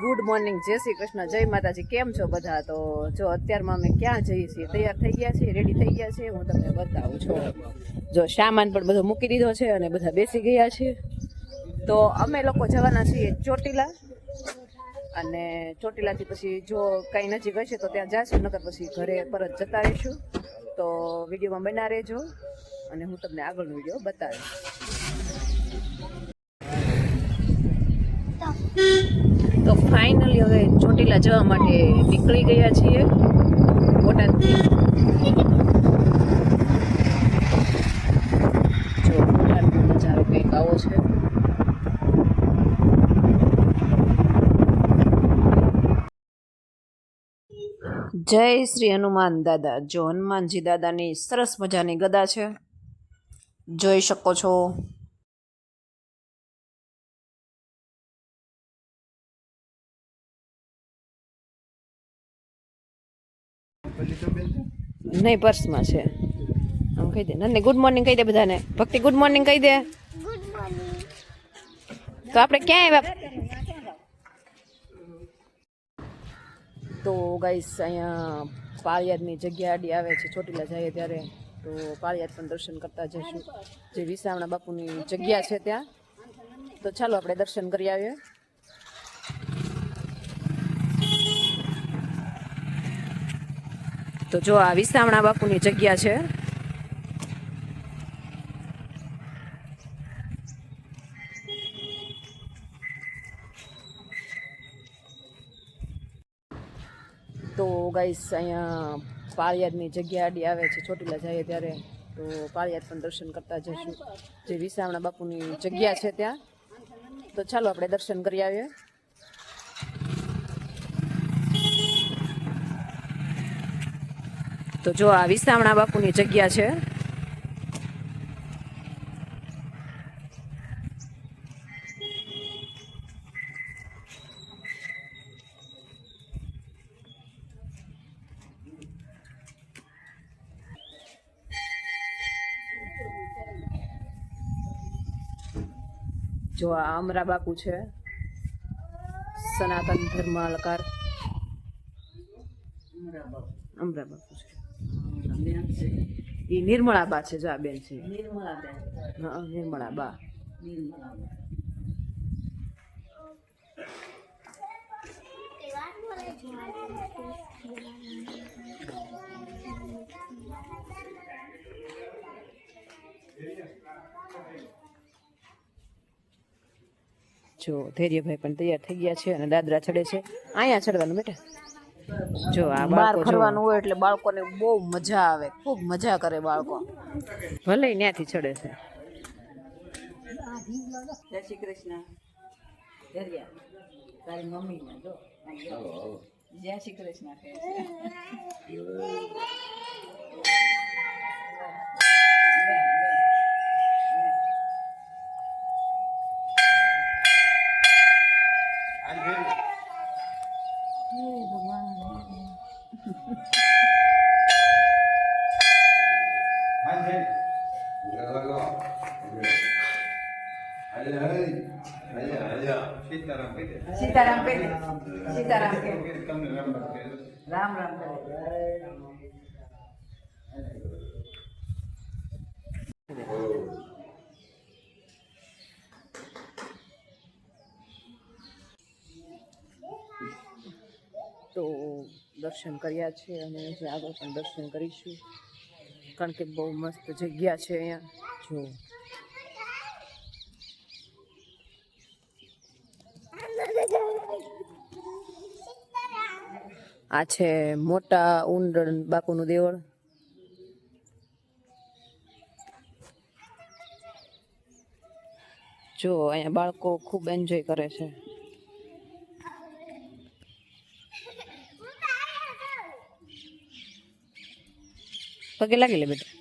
Good morning જય શ્રી કૃષ્ણ, જય માતાજી. કેમ છો બધા? તો જો અત્યારમાં અમે ક્યાં જઈએ છીએ? તૈયાર થઈ ગયા છીએ રેડી થઈ ગયા છીએ. હું તમને બતાવું છું. જો સામાન પણ બધો મૂકી દીધો છે અને બધા બેસી ગયા છે. તો અમે લોકો જવાના છીએ ચોટીલા. અને ચોટીલાથી પછી જો કાંઈ નજીક હશે તો ત્યાં જાશું, નકર પછી ઘરે પરત જતા રહીશું. તો વિડીયોમાં બના રહેજો. અને હું તમને આગળનો વીડિયો બતાવીશ. ફાઇનલી હવે ચોટીલા જવા માટે નીકળી ગયા છીએ. બોટાદથી. જય શ્રી હનુમાન દાદા. જો હનુમાનજી દાદાની સરસ મજાની ગદા છે. જોઈ શકો છો. નહીં પર્સમાં છે. આમ કહી દે. નંદને ગુડ મોર્નિંગ કહી દે બધાને. ભક્તિ ગુડ મોર્નિંગ કહી દે. તો આપણે ક્યાં આવ્યા? તો ગાઈસ અહીંયા પાળિયાદની જગ્યા આડી આવે છે ચોટીલા જઈએ ત્યારે. તો પાળિયાદ પણ દર્શન કરતા જઈશું. જે વિસાવણા બાપુની જગ્યા છે ત્યાં. તો ચાલો આપણે દર્શન કરી આવીએ. તો જો આ વિસાવણા બાપુની જગ્યા છે. તો ગાઈસ અહીંયા પાળિયાદની જગ્યા આડી આવે છે, ચોટીલા જઈએ ત્યારે. તો પાળિયાદ પણ દર્શન કરતા જઈશું. જે વિસાવણા બાપુની જગ્યા છે ત્યાં. તો ચાલો આપણે દર્શન કરી આવીએ. તો જો આ વિસામણા બાપુની જગ્યા છે. જો આ અમરા બાપુ છે. સનાતન ધર્માલકાર અમરા બાપુ છે. એ નિર્મળા બા છે જો આ બેન છે. હા, નિર્મળા બા જો ધૈર્યભાઈ પણ તૈયાર થઈ ગયા છે અને દાદરા ચડે છે. અહીંયા ચડવાનું બેટા. જો આ બહાર ફરવાનું હોય એટલે બાળકોને બહુ મજા આવે. ખૂબ મજા કરે બાળકો. ભલે ત્યાંથી ચડે છે. જય શ્રી કૃષ્ણ. તારી મમ્મી જો. જય શ્રી કૃષ્ણ કહે છે સીતારામ કહી દે. સીતારામ કહી સીતારામ કહે રામ રામ તો દર્શન કર્યા છે અને આગળ પણ દર્શન કરીશું. કારણ કે બહુ મસ્ત જગ્યા છે અહીંયા. જો આ છે મોટા ઉંડણ બાપુનું દેવળ. જો, અહીંયા બાળકો ખૂબ એન્જોય કરે છે. પગે લાગી લે બેટા.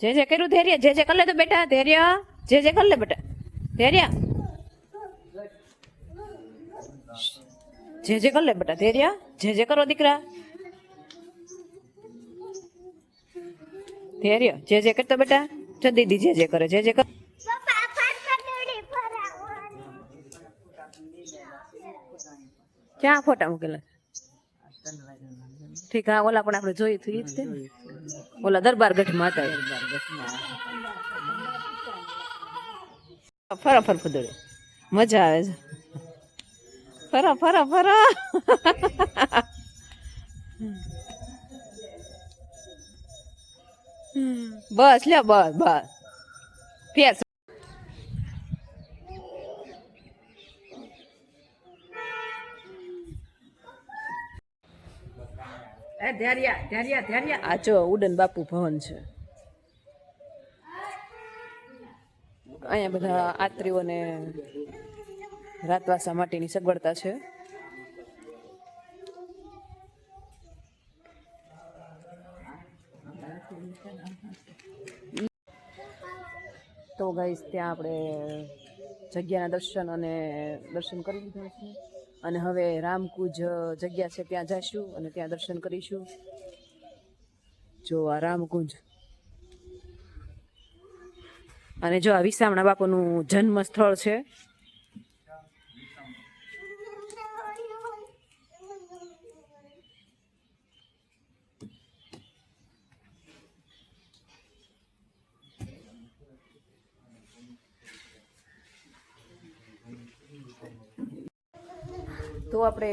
જે જે કર્યું ધૈર્ય જે જે કર લે તો બેટા ધૈર્ય. જે જે કર લે બેટા ધૈર્ય. જે જે કર લે બેટા ધૈર્ય. જે જે કરો દીકરા. ધૈર્ય. જે જે કરતો બેટા જો દીદી જે જે કરે જે જે કર. ક્યાં ફોટા મૂકેલા? ઠીક હા ઓલા પણ આપણે જોયું હતું જ તે? ઓલા દરબાર હતા એ. ફરો ફર ફુદડે. મજા આવે છે. ફરો ફરા ફરા. બસ લ્યો બસ બસ. ફેર આ જો ઉડન બાપુ ભવન છે. અહીંયા બધા આત્રીઓને રાતવાસા માટેની સગવડતા છે. તો ગાઈસ, ત્યાં આપણે જગ્યાના દર્શન અને દર્શન કરી લીધા છે. અને હવે રામકુજ જગ્યા છે, ત્યાં જઈશું અને ત્યાં દર્શન કરીશું. જો આ રામકુંજ. અને જો આ વિસામણા બાપુનું જન્મ સ્થળ છે તો આપણે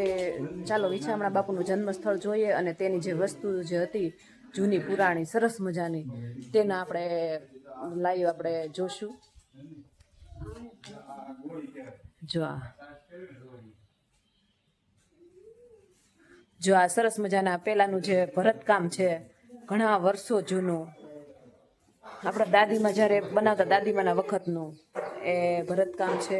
ચાલો વિછામણા બાપુનું જન્મસ્થળ જોઈએ અને તેની જે વસ્તુ જે હતી જૂની, પુરાણી, સરસ મજાની, તેના આપણે લાઈવ આપણે જોશું. જો આ. જો આ સરસ મજાના પહેલાંનું જે ભરતકામ છે, ઘણા વર્ષો જૂનું. આપણા દાદીમાં જ્યારે બનાવતા દાદીમાના વખતનું એ ભરતકામ છે.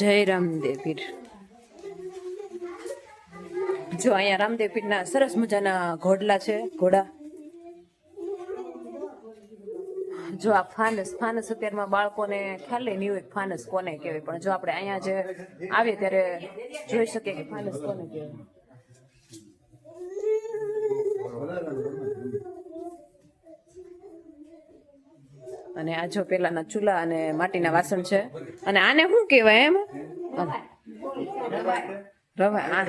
જય રામદેવ પીર. જો અહીંયા રામદેવ પીરના સરસ મજાના ઘોડલા છે, ઘોડા. જો આ ફાનસ ફાનસ અત્યારમાં બાળકોને ખ્યાલ નહીં હોય ફાનસ કોને કહેવાય, પણ જો આપણે અહીંયા જે આવીએ ત્યારે જોઈ શકીએ કે ફાનસ કોને કહેવાય. અને આ જો પેલાના ચૂલા અને માટીના વાસણ છે, અને આને શું કહેવાય એમ? રવા આ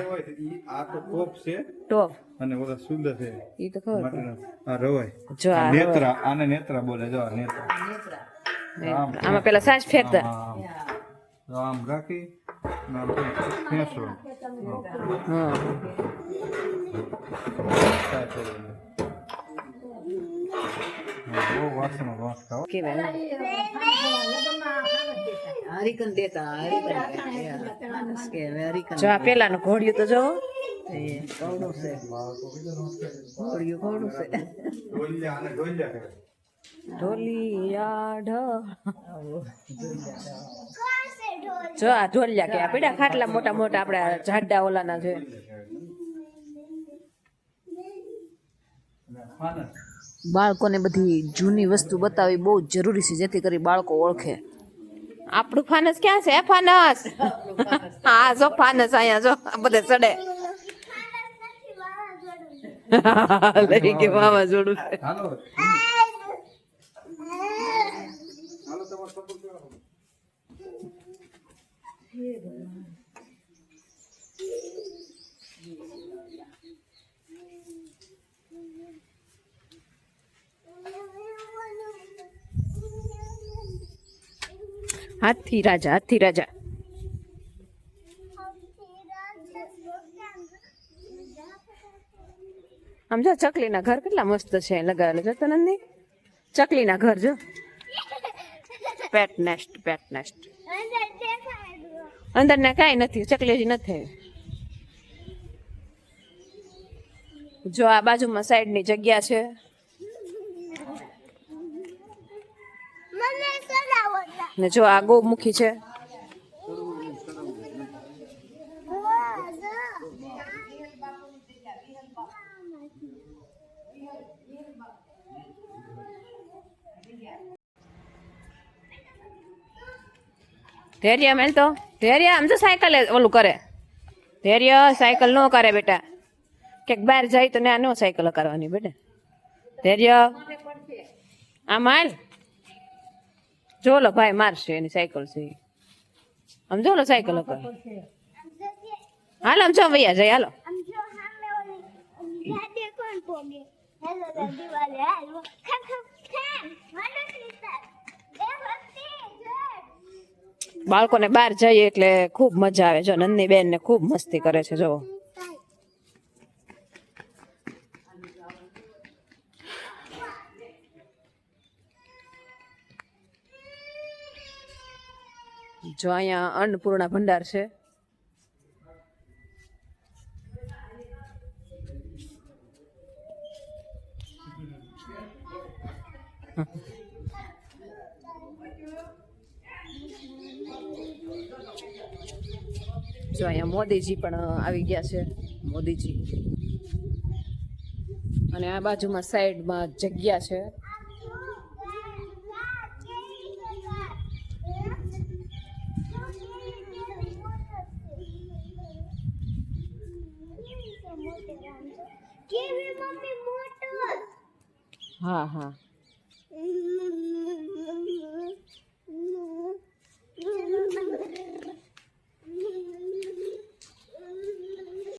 આ તો ટોપ. છે ટોપ અને ઓલા સુંદર છે. ઈ તો ખબર આ રવાય. જો આ નેત્રા આને નેત્રા બોલે જો નેત્રા. આમાં. પેલા સાસ ફેર આમ આમ. રાખી નામ બોલે. હા, બહુ વાસણો વાસ ખાઓ કેવાય હરિકન દેતા હરિકન કે હરિકન જો આ પેલાનું ઘોડિયું તો જો. છે ઘોડિયું કવડું છે? ઢોલિયા આને ઢોલિયા ઢોલિયા ઢ જો આ ઢોલિયા કે આ પેડા ખાટલા મોટા મોટા આપણે જાડા ઓલાના છે. બાળકોને બધી જૂની વસ્તુ બતાવવી બહુ જ જરૂરી છે જેથી કરી બાળકો ઓળખે. આપણું ફાનસ ક્યાં છે ફાનસ? હા જો ફાનસ અહીંયા જો આ બધે ચડે. લઈ કે વાવાઝોડું છે હાલો હાલો તમારો સપોર્ટ કરો હાથી રાજા હાથી રાજા. આમ જો, ચકલીના ઘર કેટલા મસ્ત છે, લગાવેલા જો નંદી? ચકલીના ઘર જો. પેટ નેસ્ટ પેટ નેસ્ટ અંદર ને કાંઈ નથી, ચકલી જ નથી જો, આ બાજુમાં સાઈડની જગ્યા છે. ને જો આ ગૌમુખી છે. ધૈર્ય મેલ તો. ધૈર્ય આમ તો સાયકલ ઓલું કરે. ધૈર્ય સાયકલ ન કરે બેટા. ક્યાંક બહાર જાય તો ના ન સાયકલ કરવાની બેટા. ધૈર્ય. આમ હાલ જો લો ભાઈ મારશે એની સાયકલ છે. આમ જો લો સાયકલ ઉપર. હાલો આમ જો ભૈયા જાય હાલો. બાળકોને બહાર જઈએ એટલે ખૂબ મજા આવે. જો નંદની બેન ને ખૂબ મસ્તી કરે છે જો જો અહીંયા અન્નપૂર્ણા ભંડાર છે. જો અહીંયા મોદીજી પણ આવી ગયા છે, મોદીજી. અને આ બાજુમાં સાઈડમાં જગ્યા છે કેવી મમ્મી મોટો હા હા.